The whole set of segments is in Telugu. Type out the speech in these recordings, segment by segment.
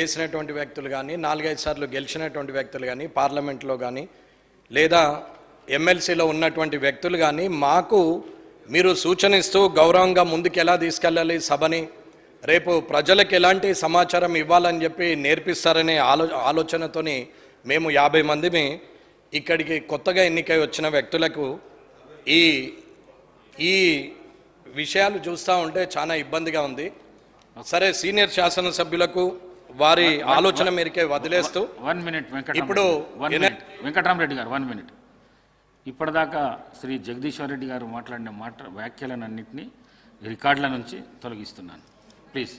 చేసినటువంటి వ్యక్తులు కానీ నాలుగైదు సార్లు గెలిచినటువంటి వ్యక్తులు కానీ పార్లమెంట్లో కానీ లేదా ఎమ్మెల్సీలో ఉన్నటువంటి వ్యక్తులు కానీ మాకు మీరు సూచనిస్తూ గౌరవంగా ముందుకు ఎలా తీసుకెళ్ళాలి సభని? రేపు ప్రజలకు ఎలాంటి సమాచారం ఇవ్వాలని చెప్పి నేర్పిస్తారనే ఆలో ఆలోచనతోని మేము యాభై మందిని ఇక్కడికి కొత్తగా ఎన్నికై వచ్చిన వ్యక్తులకు ఈ ఈ విషయాలు చూస్తూ ఉంటే చాలా ఇబ్బందిగా ఉంది. సరే సీనియర్ శాసనసభ్యులకు వారి ఆలోచన మేరకే వదిలేస్తూ వన్ మినిట్ ఇప్పుడు వన్ మినిట్ వెంకటరామరెడ్డి గారు వన్ మినిట్. ఇప్పటిదాకా శ్రీ జగదీశ్వర్ రెడ్డి గారు మాట్లాడిన మాట వ్యాఖ్యలన్నింటినీ రికార్డుల నుంచి తొలగిస్తున్నాను. ప్లీజ్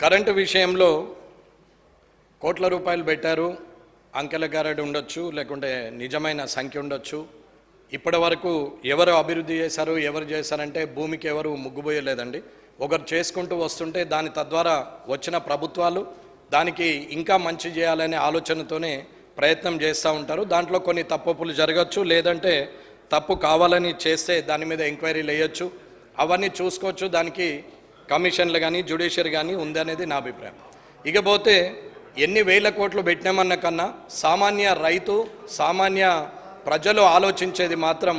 కరెంటు విషయంలో కోట్ల రూపాయలు పెట్టారు. అంకెల గారడి ఉండొచ్చు లేకుంటే నిజమైన సంఖ్య ఉండొచ్చు. ఇప్పటి వరకు ఎవరు అభివృద్ధి చేశారు ఎవరు చేశారంటే భూమికి ఎవరు ముగ్గుపోయలేదండి ఒకరు చేసుకుంటూ వస్తుంటే దాని తద్వారా వచ్చిన ప్రభుత్వాలు దానికి ఇంకా మంచి చేయాలనే ఆలోచనతోనే ప్రయత్నం చేస్తూ ఉంటారు. దాంట్లో కొన్ని తప్పులు జరగచ్చు లేదంటే తప్పు కావాలని చేస్తే దాని మీద ఎంక్వైరీలు వేయచ్చు అవన్నీ చూసుకోవచ్చు. దానికి కమిషన్లు కానీ జ్యుడిషియరీ కానీ ఉందనేది నా అభిప్రాయం. ఇకపోతే ఎన్ని వేల కోట్లు పెట్టినామన్న కన్నా సామాన్య రైతు సామాన్య ప్రజలు ఆలోచించేది మాత్రం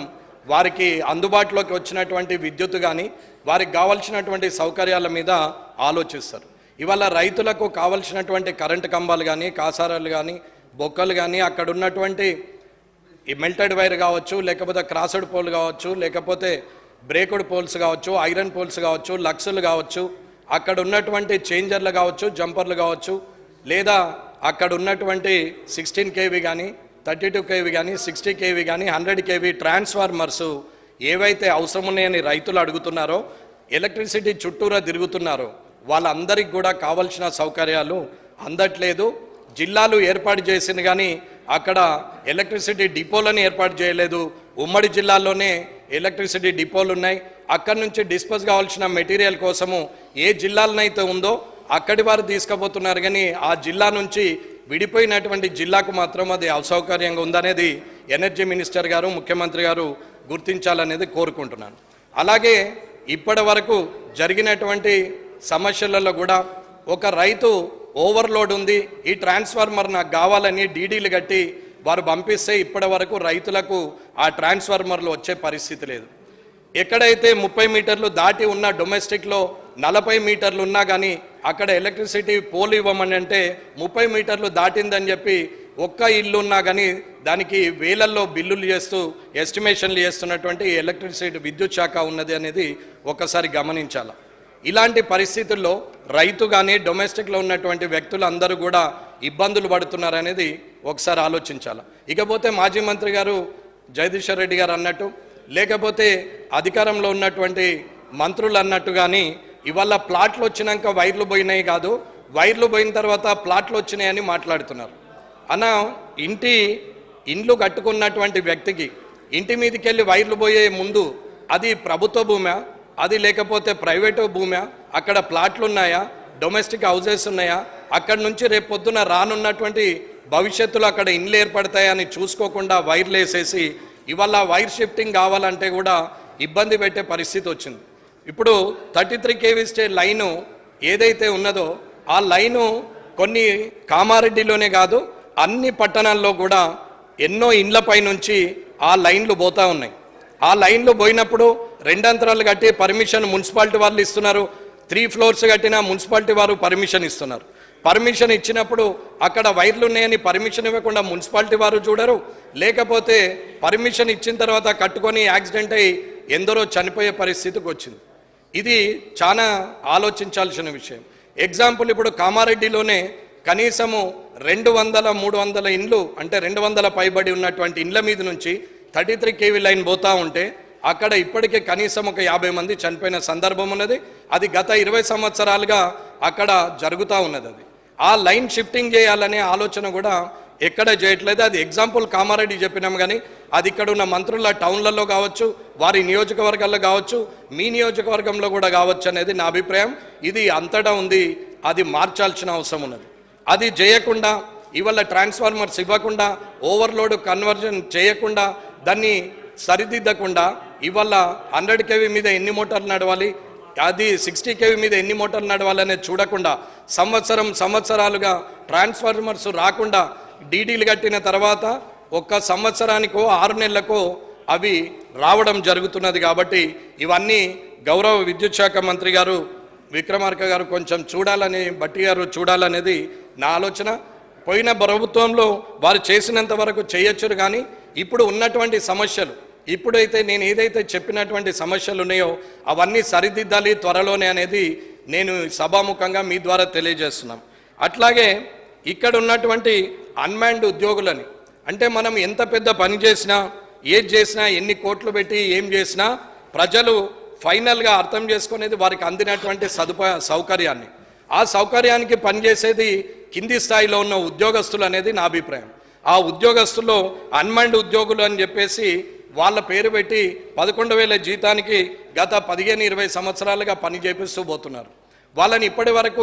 వారికి అందుబాటులోకి వచ్చినటువంటి విద్యుత్ కానీ వారికి కావాల్సినటువంటి సౌకర్యాల మీద ఆలోచిస్తారు. ఇవాళ రైతులకు కావలసినటువంటి కరెంటు కంబాలు కానీ కాసారాలు కానీ బొక్కలు కానీ అక్కడ ఉన్నటువంటి ఈ మెల్టెడ్ వైర్ కావచ్చు లేకపోతే క్రాసడ్ పోల్ కావచ్చు లేకపోతే బ్రేకుడ్ పోల్స్ కావచ్చు ఐరన్ పోల్స్ కావచ్చు లక్స్లు కావచ్చు అక్కడ ఉన్నటువంటి చేంజర్లు కావచ్చు జంపర్లు కావచ్చు లేదా అక్కడ ఉన్నటువంటి సిక్స్టీన్ కేవీ కానీ థర్టీ టూ కేవీ కానీ సిక్స్టీ కేవీ కానీ హండ్రెడ్ కేవీ ట్రాన్స్ఫార్మర్స్ ఏవైతే అవసరం ఉన్నాయని రైతులు అడుగుతున్నారో ఎలక్ట్రిసిటీ చుట్టూరా తిరుగుతున్నారో. వాళ్ళందరికీ కూడా కావలసిన సౌకర్యాలు అందట్లేదు. జిల్లాలు ఏర్పాటు చేసింది కానీ అక్కడ ఎలక్ట్రిసిటీ డిపోలను ఏర్పాటు చేయలేదు. ఉమ్మడి జిల్లాల్లోనే ఎలక్ట్రిసిటీ డిపోలు ఉన్నాయి అక్కడి నుంచి డిస్పోజ్ కావాల్సిన మెటీరియల్ కోసము ఏ జిల్లాలనైతే ఉందో అక్కడి వారు తీసుకుపోతున్నారు కానీ ఆ జిల్లా నుంచి విడిపోయినటువంటి జిల్లాకు మాత్రం అది అసౌకర్యంగా ఉందనేది ఎనర్జీ మినిస్టర్ గారు ముఖ్యమంత్రి గారు గుర్తించాలనేది కోరుకుంటున్నాను. అలాగే ఇప్పటి వరకు జరిగినటువంటి సమస్యలలో కూడా ఒక రైతు ఓవర్లోడ్ ఉంది ఈ ట్రాన్స్ఫార్మర్ నాకు కావాలని డీడీలు కట్టి వారు పంపిస్తే ఇప్పటి వరకు రైతులకు ఆ ట్రాన్స్ఫార్మర్లు వచ్చే పరిస్థితి లేదు. ఎక్కడైతే ముప్పై మీటర్లు దాటి ఉన్న డొమెస్టిక్లో నలభై మీటర్లు ఉన్నా కానీ అక్కడ ఎలక్ట్రిసిటీ పోల్ ఇవ్వమని అంటే ముప్పై మీటర్లు దాటిందని చెప్పి ఒక్క ఇల్లు ఉన్నా కానీ దానికి వేలల్లో బిల్లులు చేస్తూ ఎస్టిమేషన్లు చేస్తున్నటువంటి ఎలక్ట్రిసిటీ విద్యుత్ శాఖ ఉన్నది అనేది ఒకసారి గమనించాలి. ఇలాంటి పరిస్థితుల్లో రైతు కానీ డొమెస్టిక్లో ఉన్నటువంటి వ్యక్తులు అందరూ కూడా ఇబ్బందులు పడుతున్నారనేది ఒకసారి ఆలోచించాలి. ఇకపోతే మాజీ మంత్రి గారు జగదీశ్వర్ రెడ్డి గారు అన్నట్టు లేకపోతే అధికారంలో ఉన్నటువంటి మంత్రులు అన్నట్టు కానీ ఇవాళ ప్లాట్లు వచ్చినాక వైర్లు పోయినాయి కాదు వైర్లు పోయిన తర్వాత ప్లాట్లు వచ్చినాయని మాట్లాడుతున్నారు. అన్న ఇంటి ఇండ్లు కట్టుకున్నటువంటి వ్యక్తికి ఇంటి మీదకి వెళ్ళి వైర్లు పోయే ముందు అది ప్రభుత్వ భూమా అది లేకపోతే ప్రైవేటు భూమా అక్కడ ప్లాట్లు ఉన్నాయా డొమెస్టిక్ హౌజెస్ ఉన్నాయా అక్కడ నుంచి రేపు పొద్దున రానున్నటువంటి భవిష్యత్తులో అక్కడ ఇండ్లు ఏర్పడతాయని చూసుకోకుండా వైర్లు వేసేసి ఇవాళ వైర్ షిఫ్టింగ్ కావాలంటే కూడా ఇబ్బంది పెట్టే పరిస్థితి వచ్చింది. ఇప్పుడు thirty three KV stay line ఏదైతే ఉన్నదో ఆ లైను కొన్ని కామారెడ్డిలోనే కాదు అన్ని పట్టణాల్లో కూడా ఎన్నో ఇండ్లపై నుంచి ఆ లైన్లు పోతా ఉన్నాయి. ఆ లైన్లు పోయినప్పుడు రెండంతరాలు కట్టి పర్మిషన్ మున్సిపాలిటీ వాళ్ళు ఇస్తున్నారు. త్రీ ఫ్లోర్స్ కట్టిన మున్సిపాలిటీ వారు పర్మిషన్ ఇస్తున్నారు. పర్మిషన్ ఇచ్చినప్పుడు అక్కడ వైర్లు ఉన్నాయని పర్మిషన్ ఇవ్వకుండా మున్సిపాలిటీ వారు చూడరు. లేకపోతే పర్మిషన్ ఇచ్చిన తర్వాత కట్టుకొని యాక్సిడెంట్ అయ్యి ఎందరో చనిపోయే పరిస్థితికి వచ్చింది. ఇది చాలా ఆలోచించాల్సిన విషయం. ఎగ్జాంపుల్ ఇప్పుడు కామారెడ్డిలోనే కనీసము రెండు వందల మూడు వందల ఇండ్లు అంటే రెండు వందల పైబడి ఉన్నటువంటి ఇండ్ల మీద నుంచి థర్టీ త్రీ కేవీ లైన్ పోతా ఉంటే అక్కడ ఇప్పటికే కనీసం ఒక యాభై మంది చనిపోయిన సందర్భం ఉన్నది. అది గత ఇరవై సంవత్సరాలుగా అక్కడ జరుగుతూ ఉన్నది అది. ఆ లైన్ షిఫ్టింగ్ చేయాలనే ఆలోచన కూడా ఎక్కడ చేయట్లేదు. అది ఎగ్జాంపుల్ కామారెడ్డి చెప్పినాం కానీ అది ఇక్కడ ఉన్న మంత్రుల టౌన్లలో కావచ్చు వారి నియోజకవర్గాల్లో కావచ్చు మీ నియోజకవర్గంలో కూడా కావచ్చు అనేది నా అభిప్రాయం. ఇది అంతటా ఉంది. అది మార్చాల్సిన అవసరం ఉన్నది. అది చేయకుండా ఇవాళ ట్రాన్స్ఫార్మర్స్ ఇవ్వకుండా ఓవర్లోడ్ కన్వర్జన్ చేయకుండా దాన్ని సరిదిద్దకుండా ఇవాళ హండ్రెడ్ కేవీ మీద ఎన్ని మోటార్లు నడవాలి అది సిక్స్టీ కేవీ మీద ఎన్ని మోటార్లు నడవాలనేది చూడకుండా సంవత్సరం సంవత్సరాలుగా ట్రాన్స్ఫార్మర్స్ రాకుండా డీడీలు కట్టిన తర్వాత ఒక్క సంవత్సరానికో ఆరు నెలలకో అవి రావడం జరుగుతున్నది కాబట్టి ఇవన్నీ గౌరవ విద్యుత్ శాఖ మంత్రి గారు విక్రమార్క గారు కొంచెం చూడాలని బట్టి గారు చూడాలనేది నా ఆలోచన. పోయిన ప్రభుత్వంలో వారు చేసినంత వరకు చేయొచ్చురు కానీ ఇప్పుడు ఉన్నటువంటి సమస్యలు ఇప్పుడైతే నేను ఏదైతే చెప్పినటువంటి సమస్యలు ఉన్నాయో అవన్నీ సరిదిద్దాలి త్వరలోనే అనేది నేను సభాముఖంగా మీ ద్వారా తెలియజేస్తున్నాం. అట్లాగే ఇక్కడ ఉన్నటువంటి అన్మాన్డ్ ఉద్యోగులని అంటే మనం ఎంత పెద్ద పని చేసినా ఏది చేసినా ఎన్ని కోట్లు పెట్టి ఏం చేసినా ప్రజలు ఫైనల్గా అర్థం చేసుకునేది వారికి అందినటువంటి సదుపాయ సౌకర్యాన్ని. ఆ సౌకర్యానికి పనిచేసేది కింది స్థాయిలో ఉన్న ఉద్యోగస్తులు అనేది నా అభిప్రాయం. ఆ ఉద్యోగస్తుల్లో అన్మైండ్ ఉద్యోగులు అని చెప్పేసి వాళ్ళ పేరు పెట్టి పదకొండు వేల జీతానికి గత పదిహేను ఇరవై సంవత్సరాలుగా పని చేపిస్తూ పోతున్నారు. వాళ్ళని ఇప్పటి వరకు